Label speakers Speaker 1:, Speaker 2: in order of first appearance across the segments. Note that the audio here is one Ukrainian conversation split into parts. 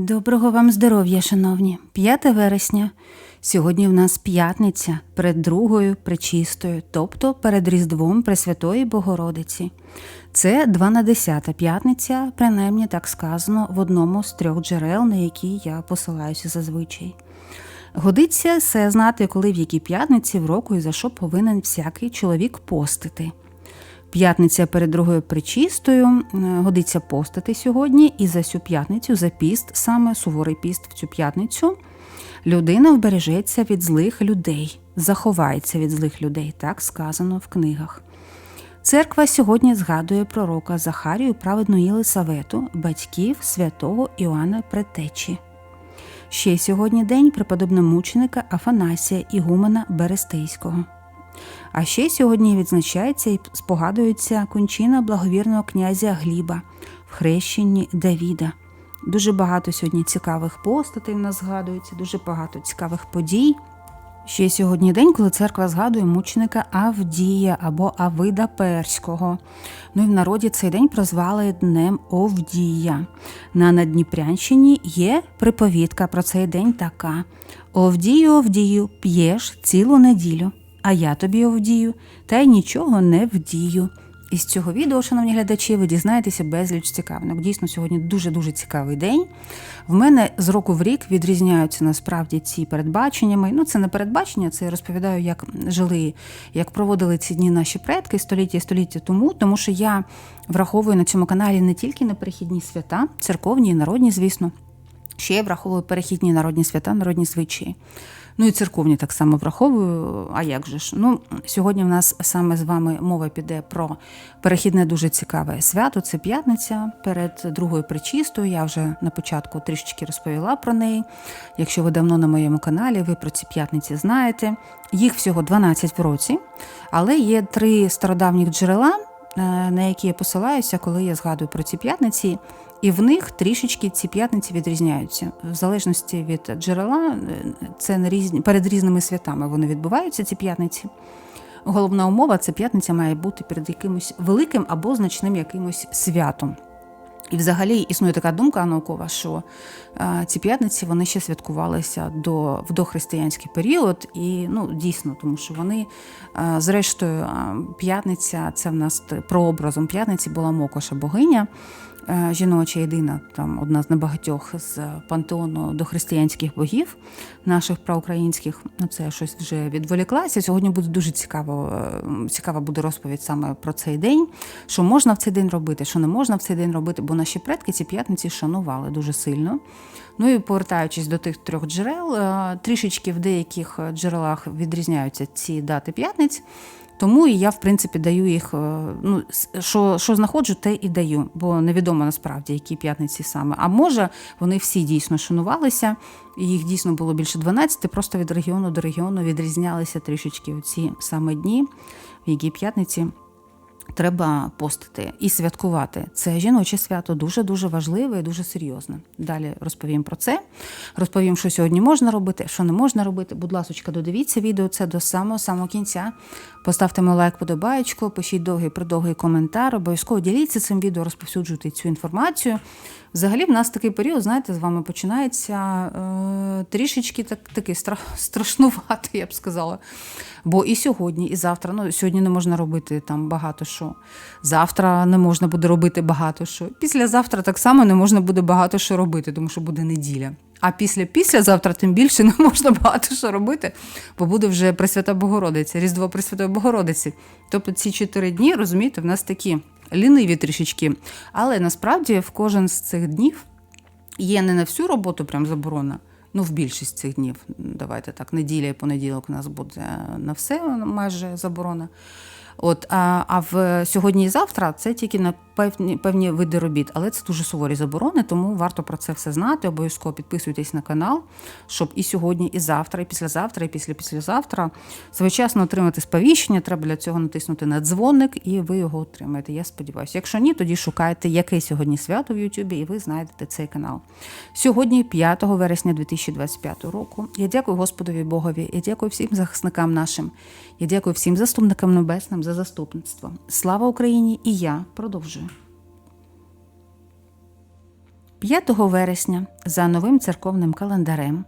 Speaker 1: Доброго вам здоров'я, шановні. 5 вересня. Сьогодні в нас п'ятниця перед другою пречистою, тобто перед Різдвом Пресвятої Богородиці. Це 12 п'ятниця, принаймні так сказано в одному з трьох джерел, на які я посилаюся зазвичай. Годиться все знати, коли в якій п'ятниці в року і за що повинен всякий чоловік постити. П'ятниця перед другою причистою е, годиться постити сьогодні, і за цю п'ятницю, за піст, саме суворий піст в цю п'ятницю, людина вбережеться від злих людей, заховається від злих людей, так сказано в книгах. Церква сьогодні згадує пророка Захарію праведну Єлисавету, батьків святого Іоанна Претечі. Ще сьогодні день преподобномученика Афанасія Ігумена Берестейського. А ще сьогодні відзначається і спогадується кончина благовірного князя Гліба в хрещенні Давіда. Дуже багато сьогодні цікавих постатей в нас згадується, дуже багато цікавих подій. Ще сьогодні день, коли церква згадує мученика Авдія або Авида Перського. Ну і в народі цей день прозвали Днем Овдія. На Надніпрянщині є приповідка про цей день така: Овдію, Овдію, п'єш цілу неділю, а я тобі овдію, та й нічого не вдію. Із цього відео, шановні глядачі, ви дізнаєтеся безліч цікавинок. Дійсно, сьогодні дуже-дуже цікавий день. В мене з року в рік відрізняються насправді ці передбаченнями. Ну, це не передбачення, це я розповідаю, як жили, як проводили ці дні наші предки століття і століття тому, тому що я враховую на цьому каналі не тільки на перехідні свята, церковні і народні, звісно. Ще враховую перехідні народні свята, народні звичаї. Ну і церковні так само враховую. А як же ж? Ну, сьогодні в нас саме з вами мова піде про перехідне дуже цікаве свято. Це п'ятниця перед другою причистою. Я вже на початку трішечки розповіла про неї. Якщо ви давно на моєму каналі, ви про ці п'ятниці знаєте. Їх всього 12 в році, але є три стародавніх джерела. е, На які я посилаюся, коли я згадую про ці п'ятниці, і в них трішечки ці п'ятниці відрізняються. В залежності від джерела, е, це на різні перед різними святами вони відбуваються, ці п'ятниці. Головна умова це п'ятниця має бути перед якимось великим або значним якимось святом. І взагалі існує така думка наукова, що е, ці п'ятниці вони ще святкувалися до, в дохристиянський період, і ну дійсно, тому що вони, е, зрештою, п'ятниця це в нас прообразом п'ятниці була Мокоша богиня. Е, Жіноча єдина, там одна з небагатьох з пантеону дохристиянських богів наших проукраїнських. Ну це щось вже відволіклася. Сьогодні буде дуже цікаво, е, цікава буде розповідь саме про цей день, що можна в цей день робити, що не можна в цей день робити, бо наші предки ці п'ятниці шанували дуже сильно. Ну і повертаючись до тих трьох джерел, е, трішечки в деяких джерелах відрізняються ці дати п'ятниць. Тому і я, в принципі, даю їх. е, Ну, що, що знаходжу, те і даю, бо невідомо насправді, які п'ятниці саме. А може, вони всі дійсно шанувалися, їх дійсно було більше 12, просто від регіону до регіону відрізнялися трішечки ці саме дні, в які п'ятниці треба постити і святкувати. Це жіноче свято дуже дуже важливе і дуже серйозне. Далі розповім про це. Розповім, що сьогодні можна робити, що не можна робити. Будь ласка, додивіться відео це до самого самого кінця. Поставте мені лайк, подобаєчку, пишіть довгий продовгий коментар. Обов'язково діліться цим відео, розповсюджуйте цю інформацію. Взагалі, в нас такий період, знаєте, з вами починається е, трішечки так, такий стра, страшнуватий, я б сказала. Бо і сьогодні, і завтра. Ну, сьогодні не можна робити там багато що. Завтра не можна буде робити багато що. Післязавтра так само не можна буде багато що робити, тому що буде неділя. А після післязавтра тим більше не можна багато що робити, бо буде вже Пресвята Богородиця, Різдво Пресвятої Богородиці. Тобто ці чотири дні, розумієте, в нас такі ліниві трішечки. Але насправді в кожен з цих днів є не на всю роботу прям заборона. Ну, в більшість цих днів. Давайте так, неділя і понеділок у нас буде на все майже заборона. От, а, а в сьогодні і завтра це тільки на певні, певні види робіт, але це дуже суворі заборони, тому варто про це все знати. Обов'язково підписуйтесь на канал, щоб і сьогодні, і завтра, і післязавтра, і після післязавтра своєчасно отримати сповіщення. Треба для цього натиснути на дзвоник, і ви його отримаєте. Я сподіваюся. Якщо ні, тоді шукайте, яке сьогодні свято в Ютубі, і ви знайдете цей канал. Сьогодні, 5 вересня 2025 року. Я дякую Господові Богові. Я дякую всім захисникам нашим. Я дякую всім заступникам небесним за заступництво. Слава Україні! І я продовжую. 5 вересня за новим церковним календарем,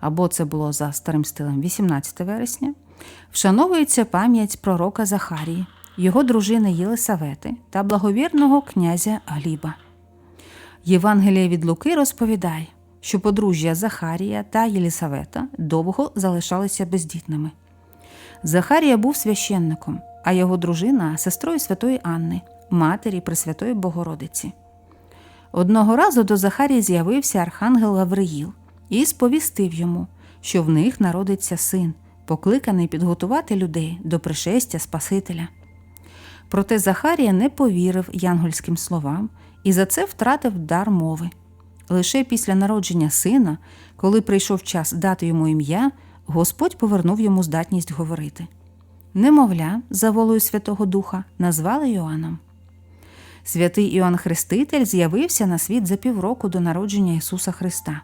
Speaker 1: або це було за старим стилем 18 вересня, вшановується пам'ять пророка Захарії, його дружини Єлисавети та благовірного князя Гліба. Євангеліє від Луки розповідає, що подружжя Захарія та Єлісавета довго залишалися бездітними. Захарія був священником, а його дружина сестрою святої Анни, матері Пресвятої Богородиці. Одного разу до Захарії з'явився архангел Гавриїл і сповістив йому, що в них народиться син, покликаний підготувати людей до пришестя Спасителя. Проте Захарія не повірив янгольським словам і за це втратив дар мови. Лише після народження сина, коли прийшов час дати йому ім'я, Господь повернув йому здатність говорити. Немовля, за волею Святого Духа, назвали Йоанном. Святий Іоанн Хреститель з'явився на світ за півроку до народження Ісуса Христа.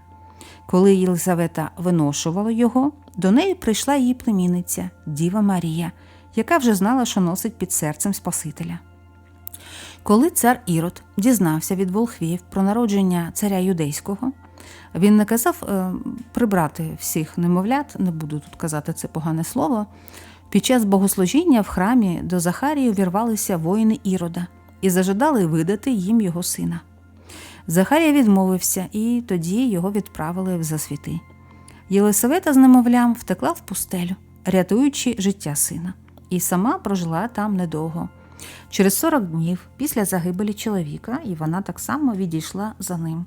Speaker 1: Коли Єлизавета виношувала його, до неї прийшла її племінниця, Діва Марія, яка вже знала, що носить під серцем Спасителя. Коли цар Ірод дізнався від волхвів про народження царя юдейського, він наказав е, прибрати всіх немовлят, не буду тут казати це погане слово. Під час богослужіння в храмі до Захарії увірвалися воїни Ірода і зажадали видати їм його сина. Захарія відмовився, і тоді його відправили в засвіти. Єлисавета з немовлям втекла в пустелю, рятуючи життя сина, і сама прожила там недовго. Через 40 днів після загибелі чоловіка, і вона так само відійшла за ним.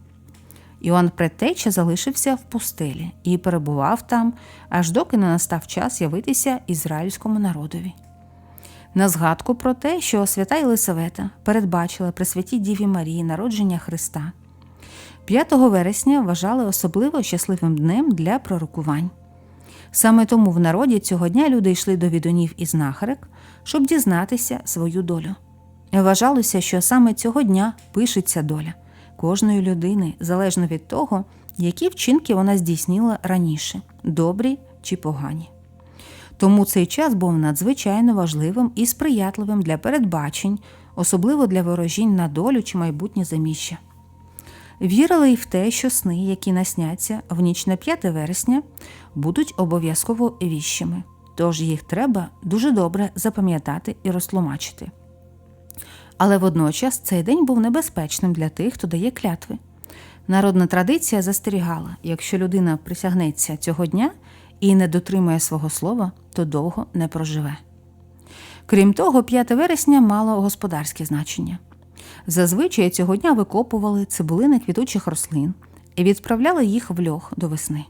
Speaker 1: Іоанн Предтеча залишився в пустелі і перебував там, аж доки не настав час явитися ізраїльському народові. На згадку про те, що свята Єлисавета передбачила при святій Діві Марії народження Христа, 5 вересня вважали особливо щасливим днем для пророкувань. Саме тому в народі цього дня люди йшли до відонів і знахарек, щоб дізнатися свою долю. Вважалося, що саме цього дня пишеться доля кожної людини залежно від того, які вчинки вона здійснила раніше добрі чи погані. Тому цей час був надзвичайно важливим і сприятливим для передбачень, особливо для ворожінь на долю чи майбутнє заміща. Вірили й в те, що сни, які насняться в ніч на 5 вересня, будуть обов'язково віщими, тож їх треба дуже добре запам'ятати і розтлумачити. Але водночас цей день був небезпечним для тих, хто дає клятви. Народна традиція застерігала, якщо людина присягнеться цього дня і не дотримує свого слова, то довго не проживе. Крім того, 5 вересня мало господарське значення. Зазвичай цього дня викопували цибулини квітучих рослин і відправляли їх в льох до весни.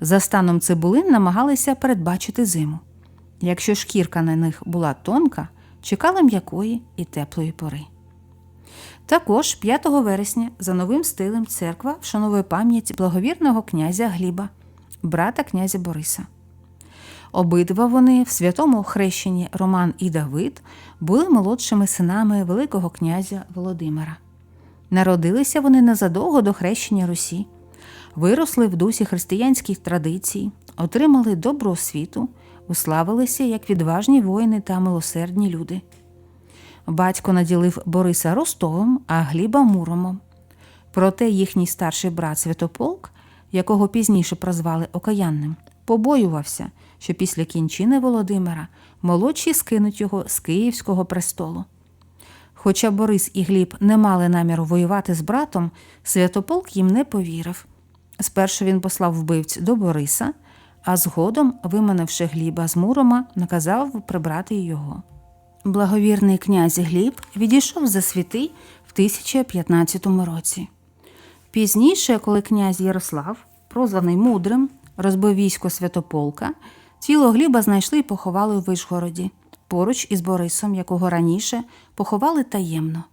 Speaker 1: За станом цибулин намагалися передбачити зиму. Якщо шкірка на них була тонка, чекали м'якої і теплої пори. Також 5 вересня за новим стилем церква вшановує пам'ять благовірного князя Гліба, брата князя Бориса. Обидва вони в святому хрещенні Роман і Давид були молодшими синами Великого князя Володимира. Народилися вони незадовго до хрещення Русі, виросли в дусі християнських традицій, отримали добру освіту, уславилися як відважні воїни та милосердні люди. Батько наділив Бориса Ростовим, а Гліба Муромом. Проте їхній старший брат Святополк, якого пізніше прозвали Окаянним, побоювався, що після кінчини Володимира молодші скинуть його з Київського престолу. Хоча Борис і Гліб не мали наміру воювати з братом, Святополк їм не повірив. Спершу він послав вбивць до Бориса, а згодом, виманивши Гліба з Мурома, наказав прибрати його. Благовірний князь Гліб відійшов за світи в 1015 році. Пізніше, коли князь Ярослав, прозваний мудрим, розбив військо Святополка, тіло Гліба знайшли і поховали у Вишгороді, поруч із Борисом, якого раніше поховали таємно.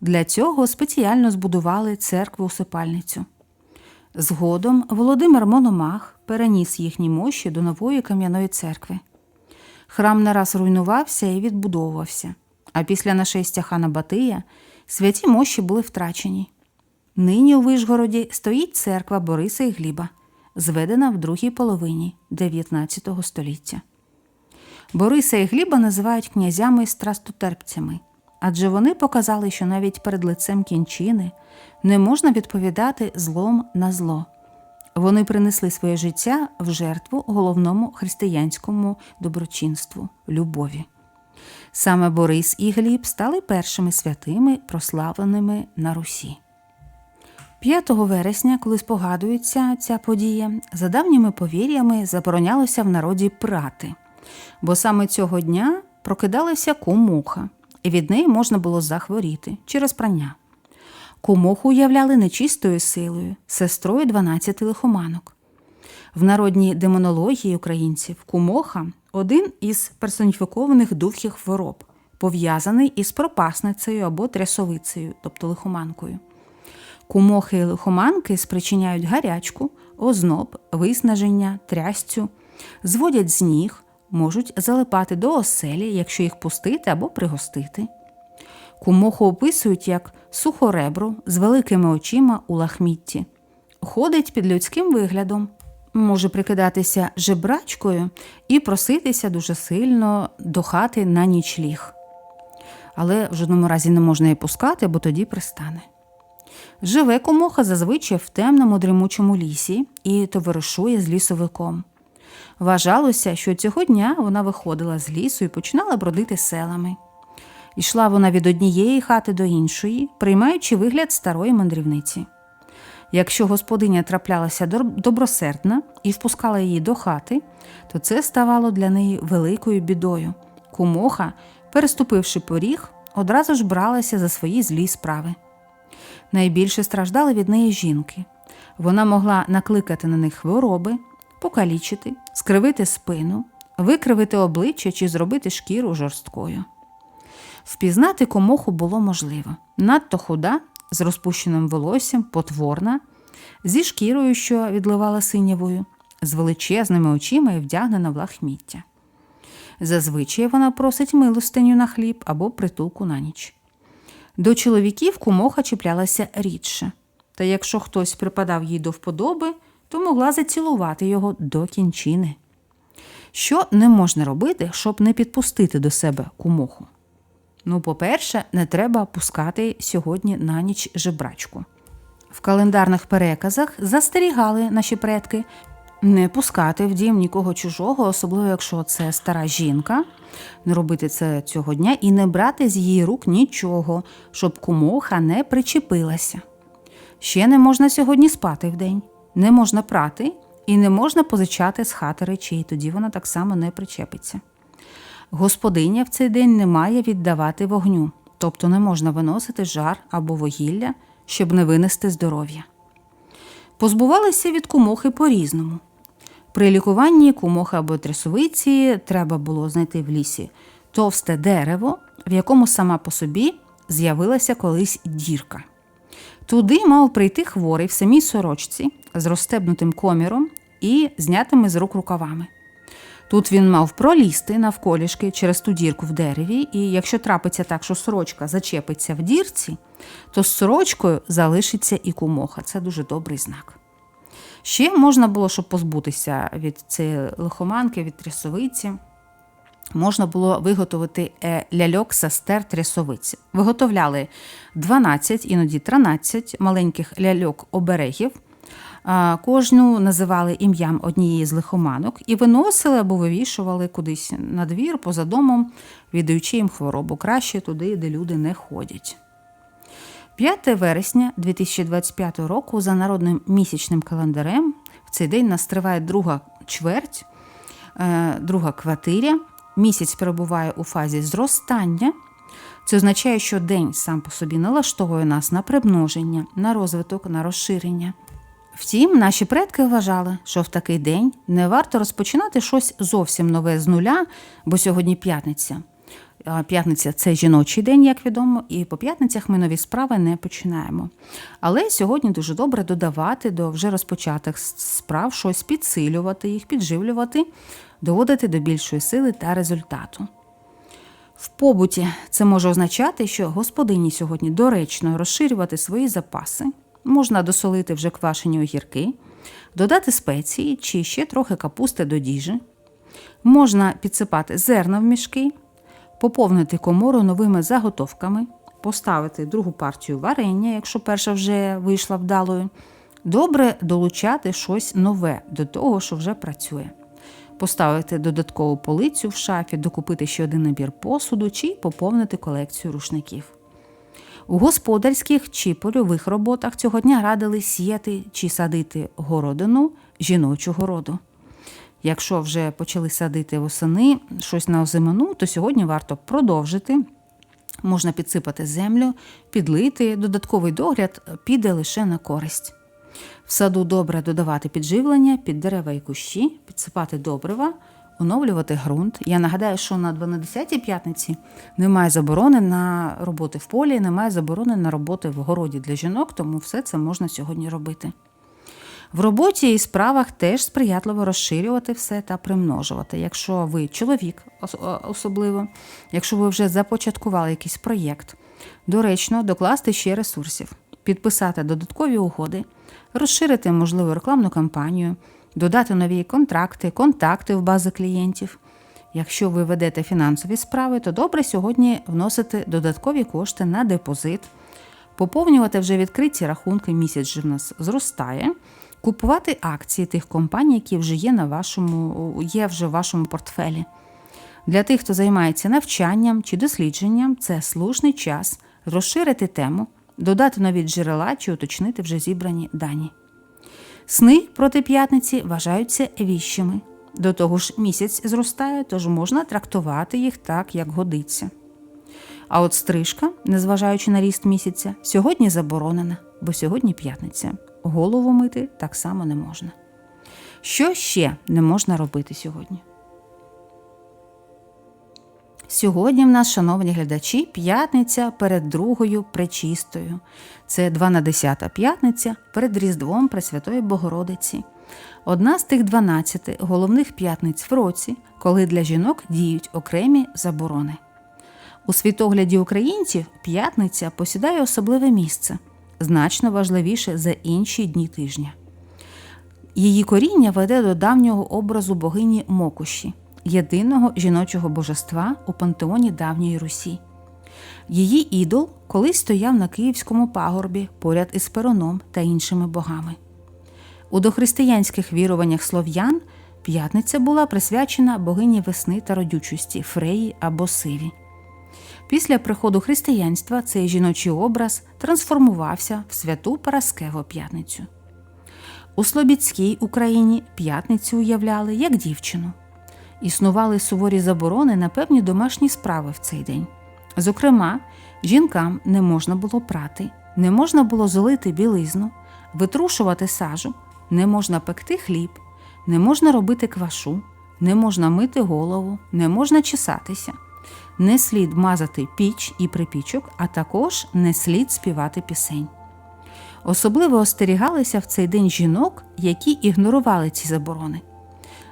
Speaker 1: Для цього спеціально збудували церкву усипальницю. Згодом Володимир Мономах переніс їхні мощі до нової кам'яної церкви. Храм не раз руйнувався і відбудовувався, а після нашестя хана Батия святі мощі були втрачені. Нині у Вишгороді стоїть церква Бориса і Гліба, зведена в другій половині 19 століття. Бориса і Гліба називають князями страстотерпцями, адже вони показали, що навіть перед лицем кінчини не можна відповідати злом на зло. Вони принесли своє життя в жертву головному християнському доброчинству любові. Саме Борис і Гліб стали першими святими, прославленими на Русі. 5 вересня, коли спогадується ця подія, за давніми повір'ями заборонялося в народі прати, бо саме цього дня прокидалася кумуха, і від неї можна було захворіти через прання. Кумоху уявляли нечистою силою, сестрою 12 лихоманок. В народній демонології українців кумоха один із персоніфікованих духів хвороб, пов'язаний із пропасницею або трясовицею, тобто лихоманкою. Кумохи і лихоманки спричиняють гарячку, озноб, виснаження, трясцю, зводять з ніг, можуть залипати до оселі, якщо їх пустити або пригостити. Кумоху описують як сухоребру з великими очима у лахмітті, ходить під людським виглядом, може прикидатися жебрачкою і проситися дуже сильно до хати на нічліг. Але в жодному разі не можна її пускати, бо тоді пристане. Живе комоха зазвичай в темному дрімучому лісі і товаришує з лісовиком. Вважалося, що цього дня вона виходила з лісу і починала бродити селами. Йшла вона від однієї хати до іншої, приймаючи вигляд старої мандрівниці. Якщо господиня траплялася добросердна і впускала її до хати, то це ставало для неї великою бідою. Кумоха, переступивши поріг, одразу ж бралася за свої злі справи. Найбільше страждали від неї жінки. Вона могла накликати на них хвороби, покалічити, скривити спину, викривити обличчя чи зробити шкіру жорсткою. Впізнати комоху було можливо надто худа, з розпущеним волоссям, потворна, зі шкірою, що відливала синявою, з величезними очима і вдягнена в лахміття. Зазвичай вона просить милостиню на хліб або притулку на ніч. До чоловіків кумоха чіплялася рідше, та якщо хтось припадав їй до вподоби, то могла зацілувати його до кінчини. Що не можна робити, щоб не підпустити до себе кумоху? Ну, по-перше, не треба пускати сьогодні на ніч жебрачку. В календарних переказах застерігали наші предки не пускати в дім нікого чужого, особливо якщо це стара жінка, не робити це цього дня і не брати з її рук нічого, щоб кумоха не причепилася. Ще не можна сьогодні спати вдень, не можна прати і не можна позичати з хати речей, тоді вона так само не причепиться. Господиня в цей день не має віддавати вогню, тобто не можна виносити жар або вугілля, щоб не винести здоров'я. Позбувалися від кумохи по-різному. При лікуванні кумохи або трясовиці треба було знайти в лісі товсте дерево, в якому сама по собі з'явилася колись дірка. Туди мав прийти хворий в самій сорочці з розстебнутим коміром і знятими з рук рукавами. Тут він мав пролізти навколішки через ту дірку в дереві, і якщо трапиться так, що сорочка зачепиться в дірці, то з сорочкою залишиться і кумоха. Це дуже добрий знак. Ще можна було, щоб позбутися від цієї лихоманки, від трясовиці, можна було виготовити е, ляльок сестер трясовиці. Виготовляли 12, іноді 13 маленьких ляльок оберегів. Кожну називали ім'ям однієї з лихоманок і виносили або вивішували кудись на двір, поза домом, віддаючи їм хворобу краще туди, де люди не ходять. 5 вересня 2025 року за народним місячним календарем в цей день нас триває друга чверть, е, друга квартиря. Місяць перебуває у фазі зростання. Це означає, що день сам по собі налаштовує нас на примноження, на розвиток, на розширення. Втім, наші предки вважали, що в такий день не варто розпочинати щось зовсім нове з нуля, бо сьогодні п'ятниця. П'ятниця це жіночий день, як відомо, і по п'ятницях ми нові справи не починаємо. Але сьогодні дуже добре додавати до вже розпочатих справ щось підсилювати їх, підживлювати, доводити до більшої сили та результату. В побуті це може означати, що господині сьогодні доречно розширювати свої запаси, можна досолити вже квашені огірки, додати спеції чи ще трохи капусти до діжі, можна підсипати зерна в мішки поповнити комору новими заготовками, поставити другу партію варення, якщо перша вже вийшла вдалою. Добре долучати щось нове до того, що вже працює. Поставити додаткову полицю в шафі, докупити ще один набір посуду чи поповнити колекцію рушників. У господарських чи польових роботах цього дня радили сіяти чи садити городину жіночу городу. Якщо вже почали садити восени щось на озимину, то сьогодні варто продовжити. Можна підсипати землю, підлити, додатковий догляд піде лише на користь. В саду добре додавати підживлення під дерева і кущі, підсипати добрива, оновлювати ґрунт. Я нагадаю, що на 12-й п'ятниці немає заборони на роботи в полі, немає заборони на роботи в городі для жінок, тому все це можна сьогодні робити. В роботі і справах теж сприятливо розширювати все та примножувати. Якщо ви чоловік, особливо, якщо ви вже започаткували якийсь проєкт, доречно докласти ще ресурсів, підписати додаткові угоди, розширити можливу рекламну кампанію, додати нові контракти, контакти в бази клієнтів. Якщо ви ведете фінансові справи, то добре сьогодні вносити додаткові кошти на депозит, поповнювати вже відкриті рахунки, місяць в нас зростає купувати акції тих компаній, які вже є на вашому, є вже в вашому портфелі. Для тих, хто займається навчанням чи дослідженням, це слушний час розширити тему, додати нові джерела чи уточнити вже зібрані дані. Сни проти п'ятниці вважаються віщими. До того ж, місяць зростає, тож можна трактувати їх так, як годиться. А от стрижка, незважаючи на ріст місяця, сьогодні заборонена, бо сьогодні п'ятниця голову мити так само не можна. Що ще не можна робити сьогодні? Сьогодні в нас, шановні глядачі, п'ятниця перед другою пречистою. Це 12 п'ятниця перед Різдвом Пресвятої Богородиці. Одна з тих 12 головних п'ятниць в році, коли для жінок діють окремі заборони. У світогляді українців п'ятниця посідає особливе місце значно важливіше за інші дні тижня. Її коріння веде до давнього образу богині Мокуші, єдиного жіночого божества у пантеоні давньої Русі. Її ідол колись стояв на Київському пагорбі поряд із Пероном та іншими богами. У дохристиянських віруваннях слов'ян п'ятниця була присвячена богині весни та родючості Фреї або Сиві. Після приходу християнства цей жіночий образ трансформувався в святу Параскеву п'ятницю. У Слобідській Україні п'ятницю уявляли як дівчину. Існували суворі заборони на певні домашні справи в цей день. Зокрема, жінкам не можна було прати, не можна було золити білизну, витрушувати сажу, не можна пекти хліб, не можна робити квашу, не можна мити голову, не можна чесатися не слід мазати піч і припічок, а також не слід співати пісень. Особливо остерігалися в цей день жінок, які ігнорували ці заборони.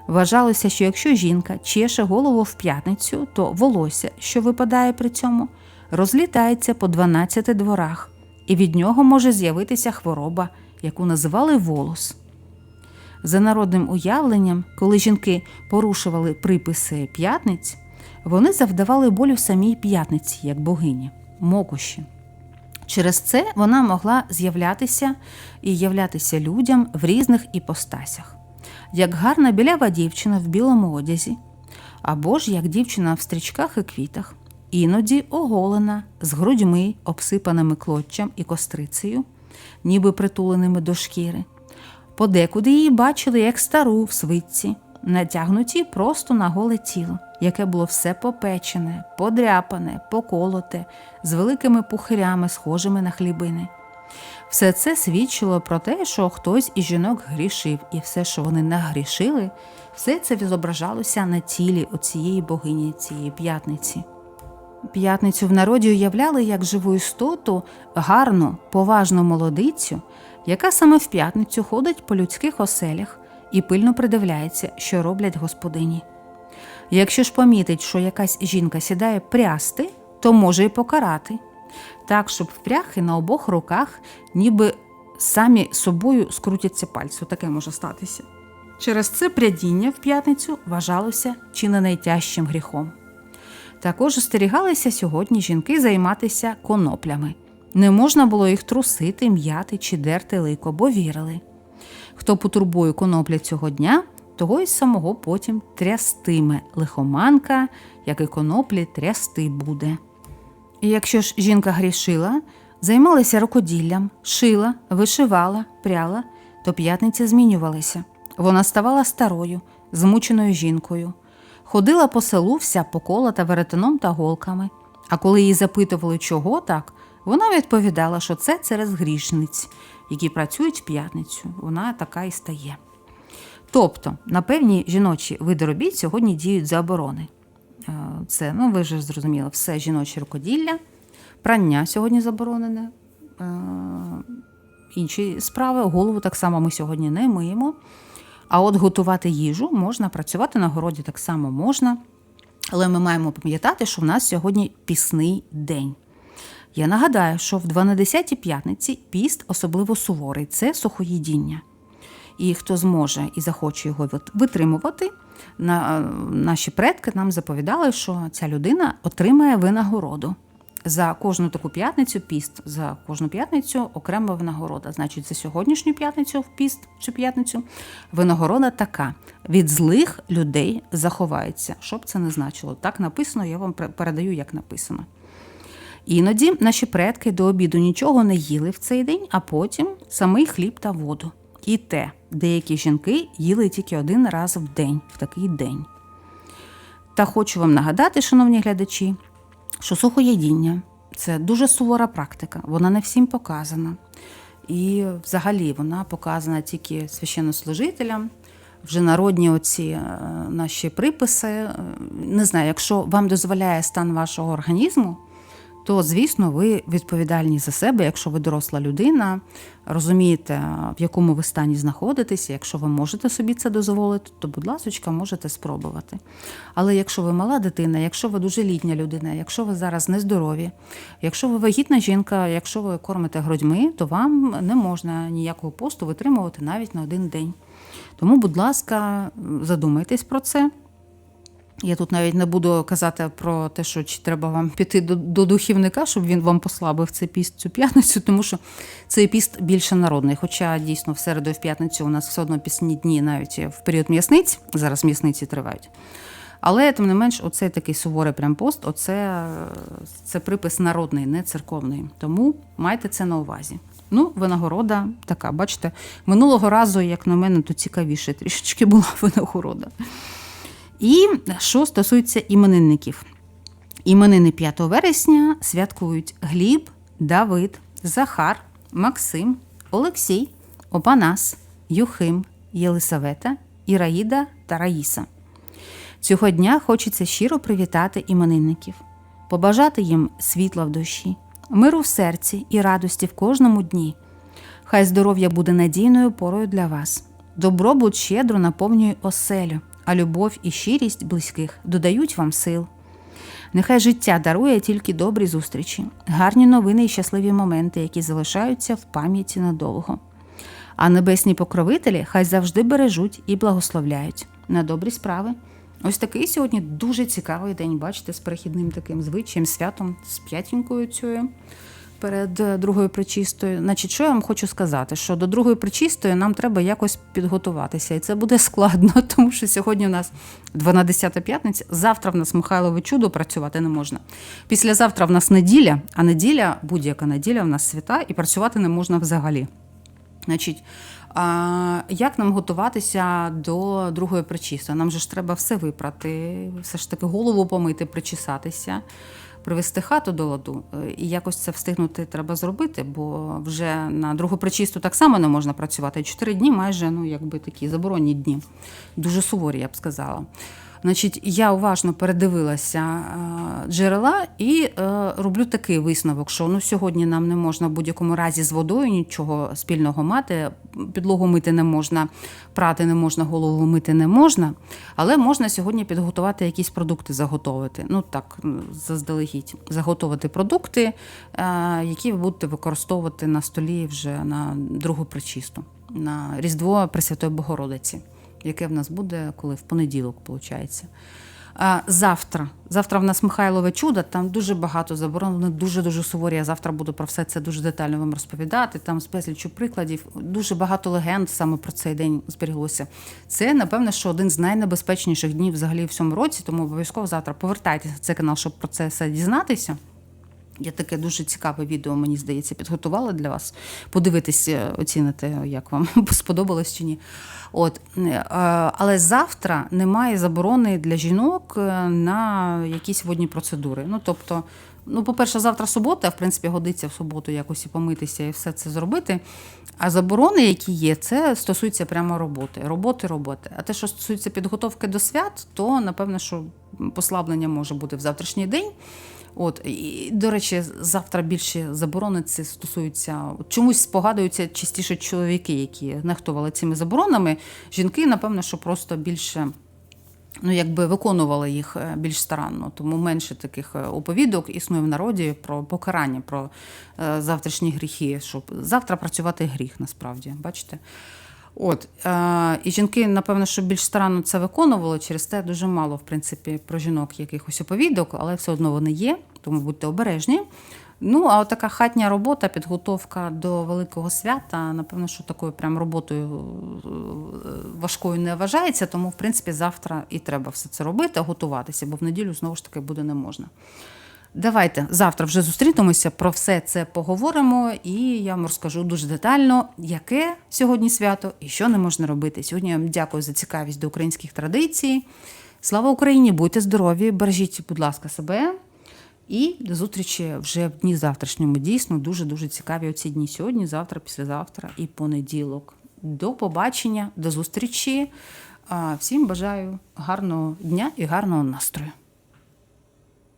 Speaker 1: Вважалося, що якщо жінка чеше голову в п'ятницю, то волосся, що випадає при цьому, розлітається по 12 дворах, і від нього може з'явитися хвороба, яку називали волос. За народним уявленням, коли жінки порушували приписи п'ятниць, вони завдавали болю самій п'ятниці, як богині, мокуші. Через це вона могла з'являтися і являтися людям в різних іпостасях, як гарна білява дівчина в білому одязі, або ж як дівчина в стрічках і квітах, іноді оголена, з грудьми, обсипаними клоччям і кострицею, ніби притуленими до шкіри. Подекуди її бачили як стару в свитці, натягнуті просто на голе тіло яке було все попечене, подряпане, поколоте, з великими пухирями, схожими на хлібини. Все це свідчило про те, що хтось із жінок грішив, і все, що вони нагрішили, все це відображалося на тілі оцієї богині цієї п'ятниці. П'ятницю в народі уявляли як живу істоту, гарну, поважну молодицю, яка саме в п'ятницю ходить по людських оселях і пильно придивляється, що роблять господині. Якщо ж помітить, що якась жінка сідає прясти, то може й покарати. Так, щоб в пряхи на обох руках ніби самі собою скрутяться пальці. Таке може статися. Через це прядіння в п'ятницю вважалося чи не найтяжчим гріхом. Також остерігалися сьогодні жінки займатися коноплями. Не можна було їх трусити, м'яти чи дерти лико, бо вірили. Хто потурбує конопля цього дня, того й самого потім трястиме лихоманка, як і коноплі трясти буде. І якщо ж жінка грішила, займалася рукоділлям, шила, вишивала, пряла, то п'ятниця змінювалася. Вона ставала старою, змученою жінкою. Ходила по селу вся поколота веретеном та голками. А коли її запитували, чого так, вона відповідала, що це через грішниць, які працюють в п'ятницю. Вона така і стає. Тобто, на певні жіночі види робіт сьогодні діють заборони. Е, Це, ну ви вже зрозуміли, все жіноче рукоділля, прання сьогодні заборонене, е, інші справи, голову так само ми сьогодні не миємо. А от готувати їжу можна, працювати на городі так само можна. Але ми маємо пам'ятати, що в нас сьогодні пісний день. Я нагадаю, що в 12-й п'ятниці піст особливо суворий це сухоїдіння. І хто зможе і захоче його витримувати, на, наші предки нам заповідали, що ця людина отримає винагороду. За кожну таку п'ятницю піст, за кожну п'ятницю окрема винагорода. Значить, за сьогоднішню п'ятницю в піст чи п'ятницю винагорода така: від злих людей заховається. Що б це не значило? Так написано, я вам передаю, як написано. Іноді наші предки до обіду нічого не їли в цей день, а потім самий хліб та воду. І те, деякі жінки їли тільки один раз в день, в такий день. Та хочу вам нагадати, шановні глядачі, що сухоїдіння це дуже сувора практика, вона не всім показана. І взагалі вона показана тільки священнослужителям. Вже народні оці е, наші приписи. Е, Не знаю, якщо вам дозволяє стан вашого організму, то звісно ви відповідальні за себе, якщо ви доросла людина, розумієте, в якому ви стані знаходитеся. Якщо ви можете собі це дозволити, то, будь ласка, можете спробувати. Але якщо ви мала дитина, якщо ви дуже літня людина, якщо ви зараз нездорові, якщо ви вагітна жінка, якщо ви кормите грудьми, то вам не можна ніякого посту витримувати навіть на один день. Тому, будь ласка, задумайтесь про це. Я тут навіть не буду казати про те, що чи треба вам піти до, до духівника, щоб він вам послабив цей піст цю п'ятницю, тому що цей піст більше народний. Хоча дійсно в середу і в п'ятницю у нас все одно пісні дні, навіть в період м'ясниць, зараз м'ясниці тривають. Але тим не менш, оцей такий суворий прям пост, оце це припис народний, не церковний. Тому майте це на увазі. Ну, винагорода така, бачите, минулого разу, як на мене, то цікавіше трішечки була винагорода. І що стосується іменинників. Іменини 5 вересня святкують Гліб, Давид, Захар, Максим, Олексій, Опанас, Юхим, Єлисавета, Іраїда та Раїса. Цього дня хочеться щиро привітати іменинників, побажати їм світла в душі, миру в серці і радості в кожному дні. Хай здоров'я буде надійною порою для вас. Добробут щедро наповнює оселю, а любов і щирість близьких додають вам сил. Нехай життя дарує тільки добрі зустрічі, гарні новини і щасливі моменти, які залишаються в пам'яті надовго. А небесні покровителі хай завжди бережуть і благословляють на добрі справи. Ось такий сьогодні дуже цікавий день, бачите, з перехідним таким звичаєм, святом, з п'ятінькою цією перед е, другою причистою. Значить, що я вам хочу сказати? Що до другої причистої нам треба якось підготуватися, і це буде складно, тому що сьогодні у нас 12 п'ятниця, завтра в нас Михайлове чудо працювати не можна. Післязавтра в нас неділя, а неділя, будь-яка неділя в нас свята, і працювати не можна взагалі. Значить, а як нам готуватися до другої причистої? Нам же ж треба все випрати, все ж таки голову помити, причесатися, привести хату до ладу. Е, І якось це встигнути треба зробити, бо вже на другу причисту так само не можна працювати. Чотири дні майже ну, якби такі заборонні дні. Дуже суворі, я б сказала. Значить, я уважно передивилася е, джерела і е, роблю такий висновок, що ну сьогодні нам не можна в будь-якому разі з водою нічого спільного мати, підлогу мити не можна, прати не можна, голову мити не можна. Але можна сьогодні підготувати якісь продукти, заготовити. Ну так, заздалегідь, заготовити продукти, е, які ви будете використовувати на столі вже на другу причисту, на Різдво Пресвятої Богородиці яке в нас буде, коли в понеділок, виходить. Завтра. Завтра в нас Михайлове чудо, там дуже багато заборон, дуже-дуже суворі. Я завтра буду про все це дуже детально вам розповідати. Там з безліччю прикладів. Дуже багато легенд саме про цей день зберіглося. Це, напевно, що один з найнебезпечніших днів взагалі в цьому році, тому обов'язково завтра повертайтеся на цей канал, щоб про це все дізнатися. Я таке дуже цікаве відео, мені здається, підготувала для вас. Подивитись, е, оціните, як вам сподобалось чи ні. От, е, але завтра немає заборони для жінок е, на якісь водні процедури. Ну, тобто, ну, по-перше, завтра субота, в принципі, годиться в суботу якось і помитися і все це зробити. А заборони, які є, це стосується прямо роботи. Роботи, роботи. А те, що стосується підготовки до свят, то напевно, що послаблення може бути в завтрашній день. От і до речі, завтра більше заборони це стосуються чомусь спогадуються частіше чоловіки, які нехтували цими заборонами. Жінки, напевно, що просто більше. Ну, якби виконували їх е, більш старанно, тому менше таких е, оповідок існує в народі про покарання, про е, завтрашні гріхи, щоб завтра працювати гріх, насправді, бачите? От е, і жінки, напевно, що більш старанно це виконували. Через те дуже мало, в принципі, про жінок якихось оповідок, але все одно вони є, тому будьте обережні. Ну, а така хатня робота, підготовка до великого свята, напевно, що такою прям роботою е, важкою не вважається, тому, в принципі, завтра і треба все це робити, готуватися, бо в неділю знову ж таки буде не можна. Давайте завтра вже зустрінемося, про все це поговоримо, і я вам розкажу дуже детально, яке сьогодні свято і що не можна робити. Сьогодні я вам дякую за цікавість до українських традицій. Слава Україні! Будьте здорові! Бережіть, будь ласка, себе. І до зустрічі вже в дні завтрашньому. Дійсно, дуже дуже цікаві оці дні сьогодні, завтра, післязавтра і понеділок. До побачення, до зустрічі. Всім бажаю гарного дня і гарного настрою.